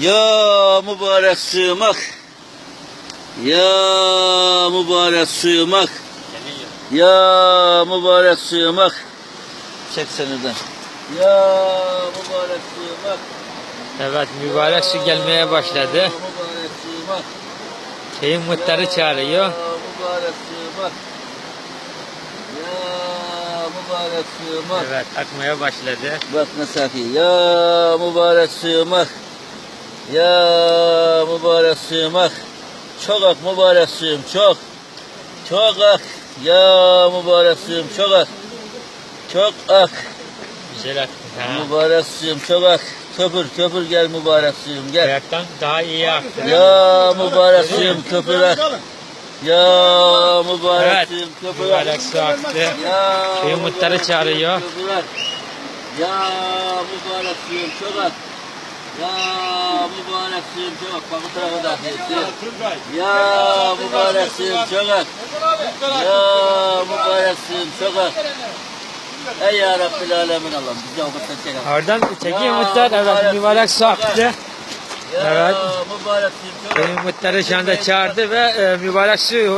Ya mübarek sığmak. Ya mübarek sığmak. Ya mübarek sığmak. Çek seneden. Ya mübarek sığmak. Evet mübarek su gelmeye başladı. Ya mübarek sığmak. Şeyin muhtarı çağırıyor. Ya mübarek sığmak. Ya mübarek sığmak. Evet akmaya başladı. Bak Nasafi. Ya mübarek sığmak. Ya mübarek sığmak. Çok ak mübarek sığım çok. Çok ak. Ya mübarek sığım çok ak. Çok ak. Güzel. Ha. Mübarek sığım çok ak. Köpür köpür gel mübarek sığım gel. Ayaktan daha iyi aktı. Ya mübarek sığım köpür ak. Ya mübarek Evet sığım köpür ak. mübarek su aktı. Mübarek çağırıyor. köpür ak. Ya mübarek sığım çok ak. Ya mübarek sığım çok ak. Bak bu tarafa da. Ya mübarek sığım. Ya mübarek sığım çok ak. Ey ya Rabbil Alemin Allah'ım bize okutan selam. Oradan muhtar. Evet mübarek su aktı. Ya Evet. Köyün muhtarı şu anda çağırdı ve e, mübarek su e,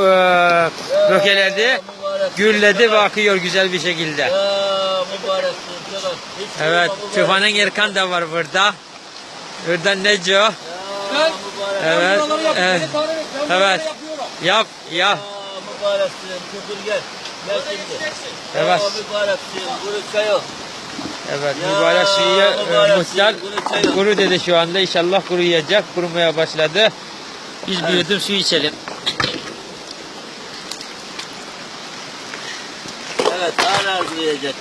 rokeledi. Gürledi ve akıyor güzel bir şekilde. Evet Tufan'ın Erkan da var burada. Burada Neco. Ya mübarek Evet. Evet. Evet. Yap yap. Ya mübarek sığım küfür gel. Gel şimdi. Evet. Evet Ya, mübarek suyu e, muhtar kuru dedi şu anda. İnşallah kuruyacak. Kurumaya başladı. Biz bir yudum su içelim. Evet hala arzulayacak.